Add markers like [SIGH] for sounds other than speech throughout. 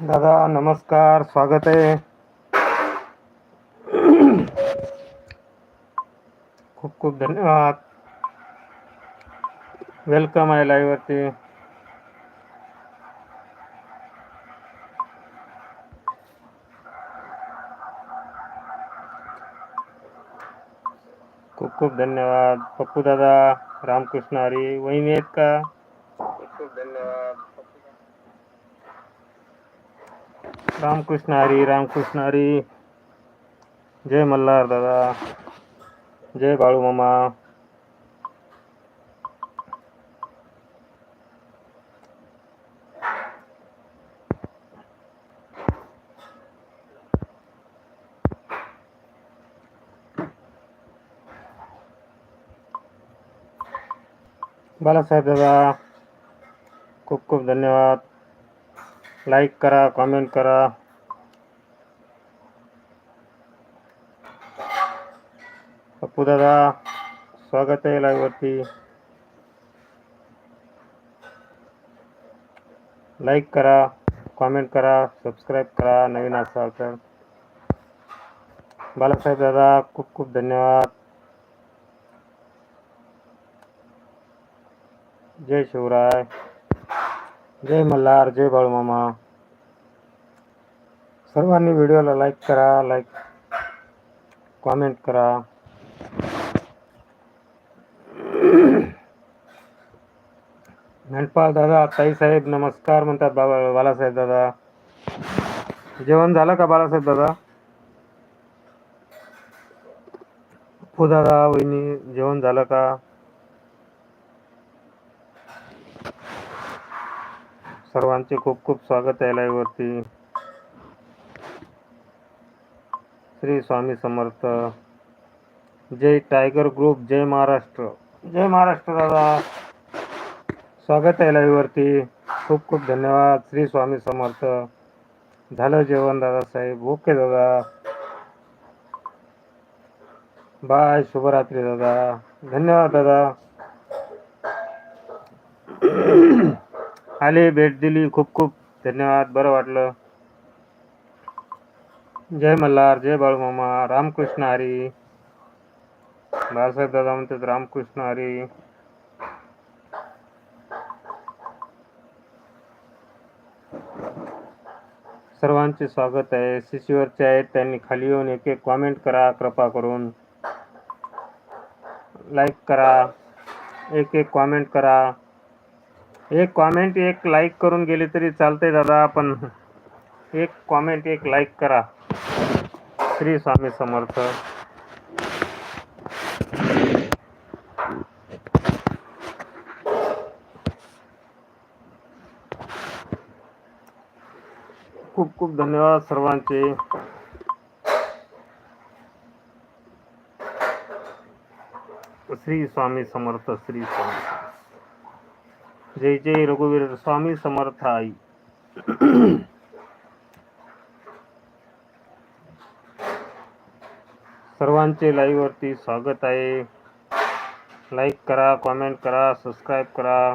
दादा नमस्कार स्वागत आहे. खूप खूप धन्यवाद. वेलकम आहे लाईव्ह वरती. खूप खूप धन्यवाद. पप्पू दादा रामकृष्ण हरी वहिनी आहेत का? रामकृष्ण हरी रामकृष्ण हरी। जय मल्हार दादा। जय बाळू मामा। बालासाहेब दादा, खूप खूप धन्यवाद। लाईक करा कॉमेंट करा. पप्पू दादा, स्वागत आहे लाईव्ह वरती. लाईक करा कॉमेंट करा सबस्क्राईब करा, नवीन असाल तर. बालासाहेब दादा, खूप खूप धन्यवाद. जय शिवराय. जय मल्हार जय बाळूमामा. सर्वांनी व्हिडिओला लाईक करा लाईक कॉमेंट करा. मेंढपाळ दादा ताईसाहेब नमस्कार म्हणतात बाबा बालासाहेब दादा. जेवण झालं का बालासाहेब दादा? हो दादा वहिनी जेवण झालं का? सर्वांचे खूप खूप स्वागत आहे लाईव्हवरती श्री स्वामी समर्थ. जय टायगर ग्रुप जय महाराष्ट्र. जय महाराष्ट्र दादा. स्वागत आहे लाईव्हवरती खूप खूप धन्यवाद. श्री स्वामी समर्थ. झालं जेवण दादा साहेब. ओके दादा. बाय शुभरात्री दादा. धन्यवाद दादा. आले भेट दिली. खूप खूप धन्यवाद. बरं वाटलं. जय मल्हार जय बाळूमामा रामकृष्ण हरी. बाळासाहेब दादा म्हणतात रामकृष्ण हरी. सर्वांचे स्वागत आहे. शिशीवरचे आहेत. त्यांनी खाली येऊन एक एक कॉमेंट करा कृपा करून. लाईक करा. एक एक कॉमेंट करा. एक कॉमेंट एक लाईक करून गेले तरी चालते दादा आपण एक कॉमेंट एक लाईक करा. श्री स्वामी समर्थ. खूप खूप धन्यवाद सर्वांचे. श्री स्वामी समर्थ श्री स्वामी. जय जय रघुवीर स्वामी समर्थ आई सर्वांचे लाईव्हवरती स्वागत आहे. लाईक करा कॉमेंट करा सबस्क्राईब करा.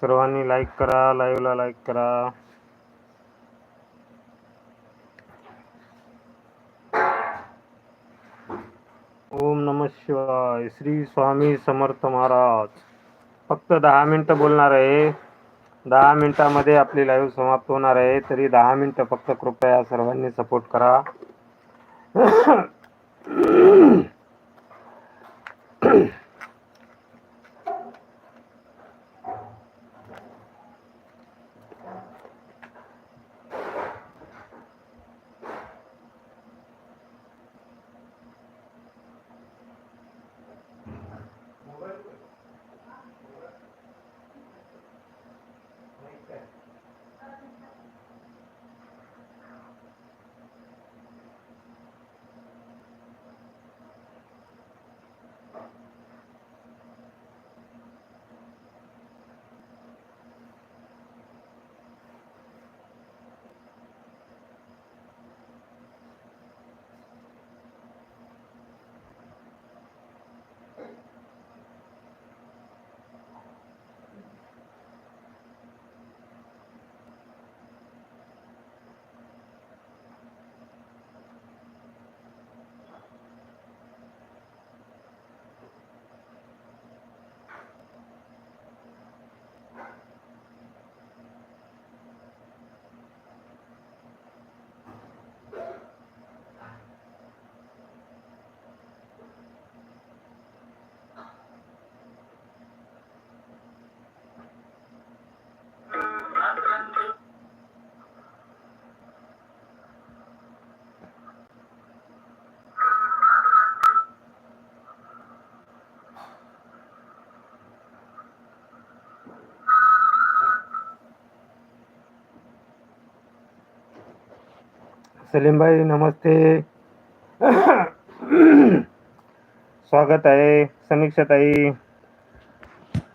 सर्वांनी लाईक करा लाईव्हला लाईक करा. ओम नम शिवाय. श्री स्वामी समर्थ महाराज. फक्त दहा मिनटं बोलणार आहे. दहा मिनटामध्ये आपली लाईव्ह समाप्त होणार आहे. तरी दहा मिनटं फक्त कृपया सर्वांनी सपोर्ट करा. सलीमबाई नमस्ते। स्वागत आहे समीक्षा ताई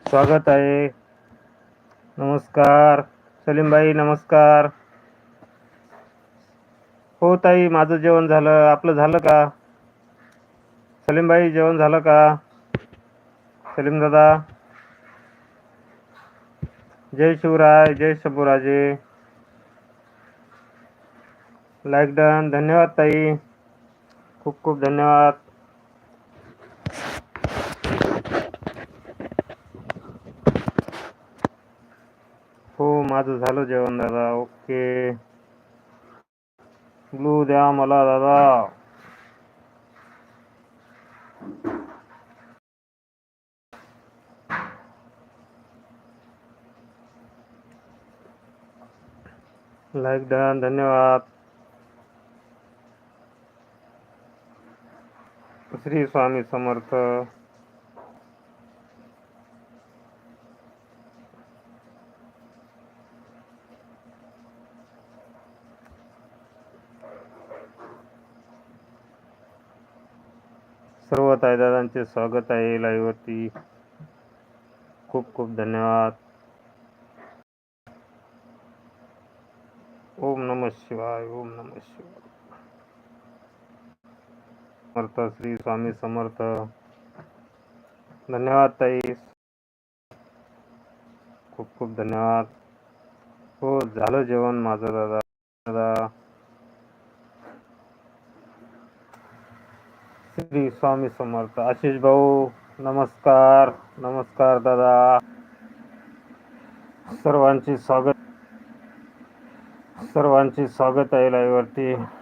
स्वागत आहे। नमस्कार। सलीमबाई नमस्कार। हो ताई माझं जेवण झालं. आपलं झालं का? सलीमबाई जेवण झालं का? सलीम दादा। जय शिवराय जय शंभूराजे। लाईक डन धन्यवाद ताई. खूप खूप धन्यवाद. हो माझं झालं जेवण दादा. ओके. ब्लू द्या मला दादा. लाईक डन धन्यवाद. श्री स्वामी समर्थ. सर्व ताईदादांचे स्वागत आहे लाईव्ह खूप खूप धन्यवाद. ओम नम शिवाय ओम नम शिवाय. समर्थ श्री स्वामी समर्थ. धन्यवाद ताई. खूप खूप धन्यवाद. हो झालं जेवण माझं दादा. दादा. श्री स्वामी समर्थ. आशिष भाऊ नमस्कार. नमस्कार दादा. सर्वांचे स्वागत. सर्वांचे स्वागत आहे लाईव्ह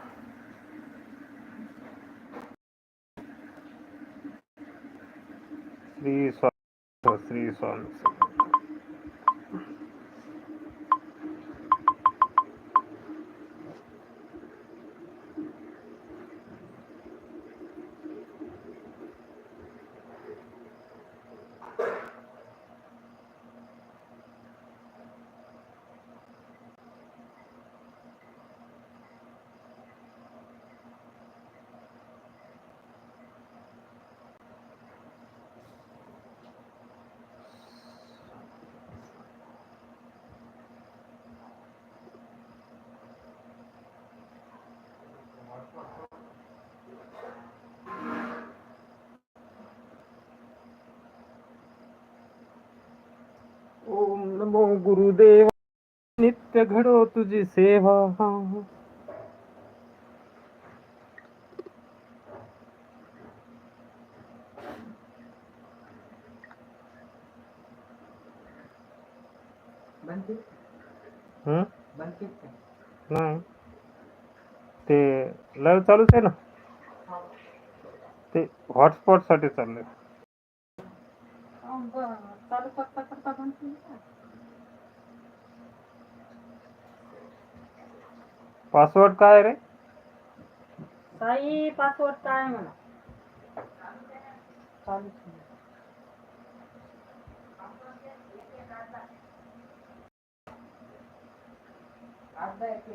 नमो गुरुदेव नित्य घडो तुझी सेवा. हं? नाही. ते लाईव्ह चालूच आहे ना? ते हॉटस्पॉटसाठी चाललंय. पासवर्ड काय रे साई पासवर्ड काय म्हणा नाही. अर्धा एक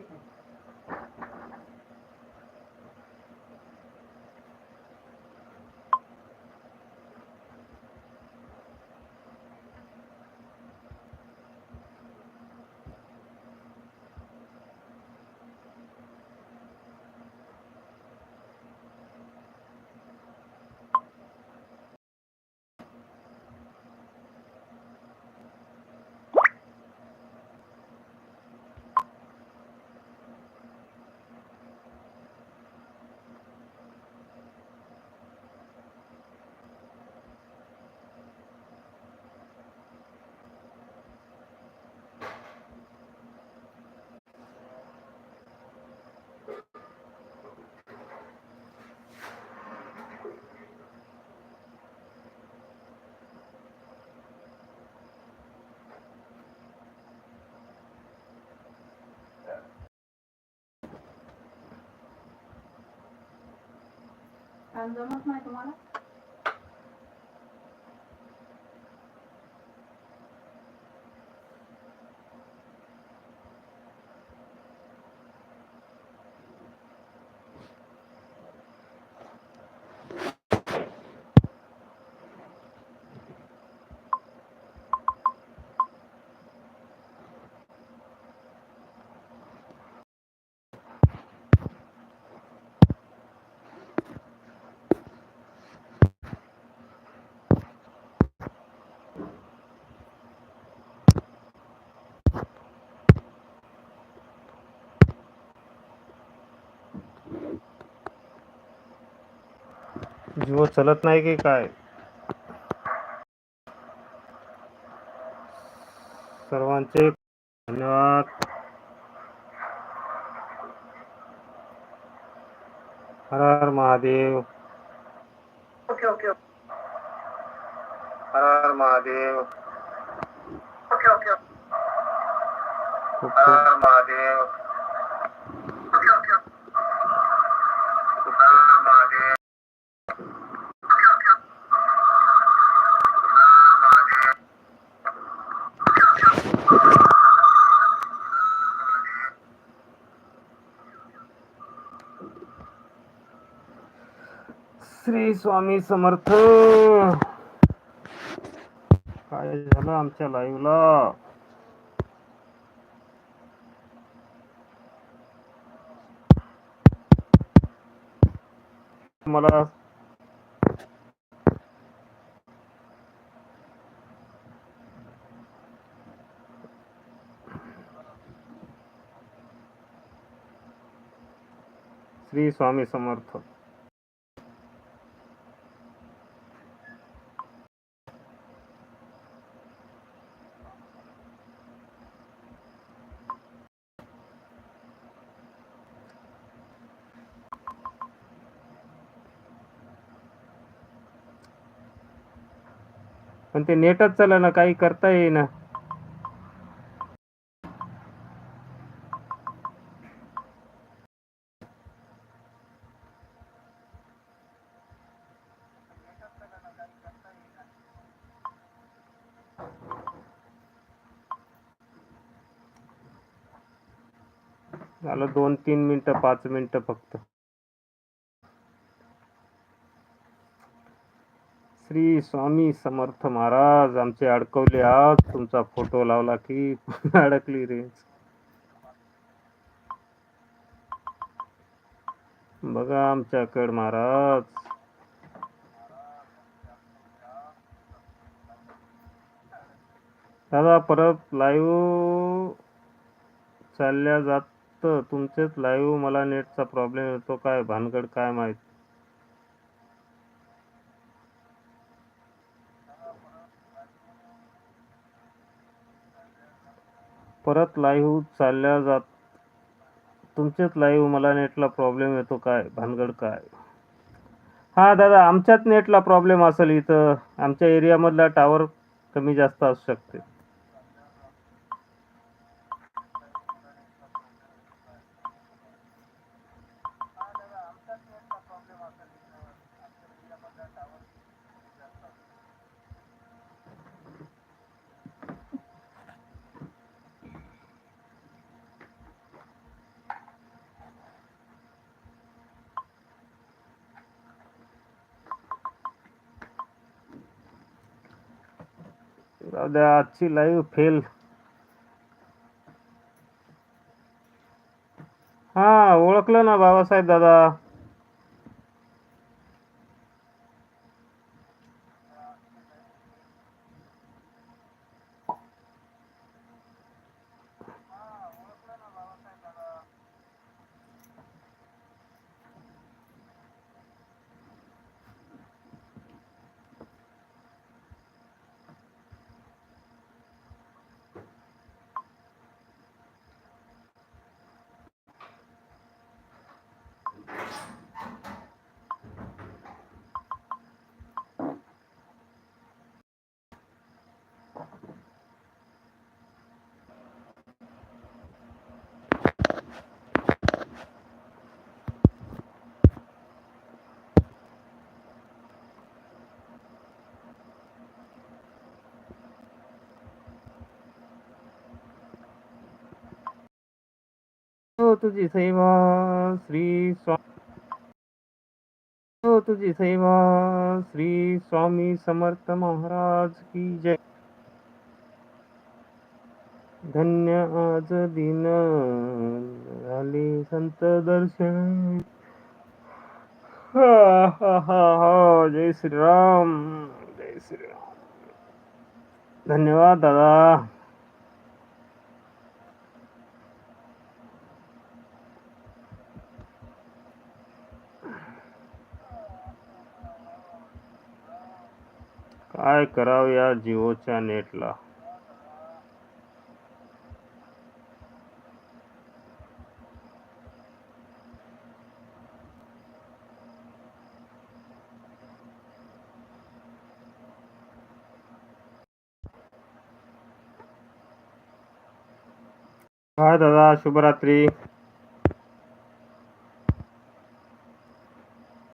आणि जमत नाही तुम्हाला? जिओ चलत नाही की काय सर्वांचे धन्यवाद Har Har Mahadev okay okay Har Har Mahadev okay okay खूप हर खूप Har Mahadev okay okay Har Har Mahadev okay okay Har Har Mahadev okay okay Shri Swami Samarth. काय झालं आमच्या लाईव्हला मला श्री स्वामी समर्थ. पण ते नेटच चला ना काही करता येईना. झालं दोन तीन मिनटं पाच मिनिटं फक्त. श्री स्वामी समर्थ महाराज आमचे अडकवले आज तुमचा फोटो लावला की [LAUGHS] अडकली रेंज बघा आमच्याकड महाराज. दादा परत लाईव्ह चालल्या जात. तुमचेच लाईव्ह मला नेटचा प्रॉब्लेम येतो. काय भानगड काय माहिती? परत लाईव्ह चालल्या जात तुमचेच लाईव्ह मला नेटला प्रॉब्लेम येतो काय भानगड काय? हा दादा आमच्याच नेटला प्रॉब्लेम असेल इथं. आमच्या एरियामधला टावर कमी जास्त असू शकते. जाऊ द्या आजची लाईव्ह फेल हा ओळखलं ना बाबासाहेब दादा. हो तुझी सेवा श्री स्वामी हो तुझी सेवा श्री स्वामी समर्थ महाराज की जय धन्य आज दिन झाले संत दर्शन हा हा हा जय श्रीराम जय श्रीराम धन्यवाद दादा काय करावं या जिओच्या नेटला. हाय दादा शुभरात्री.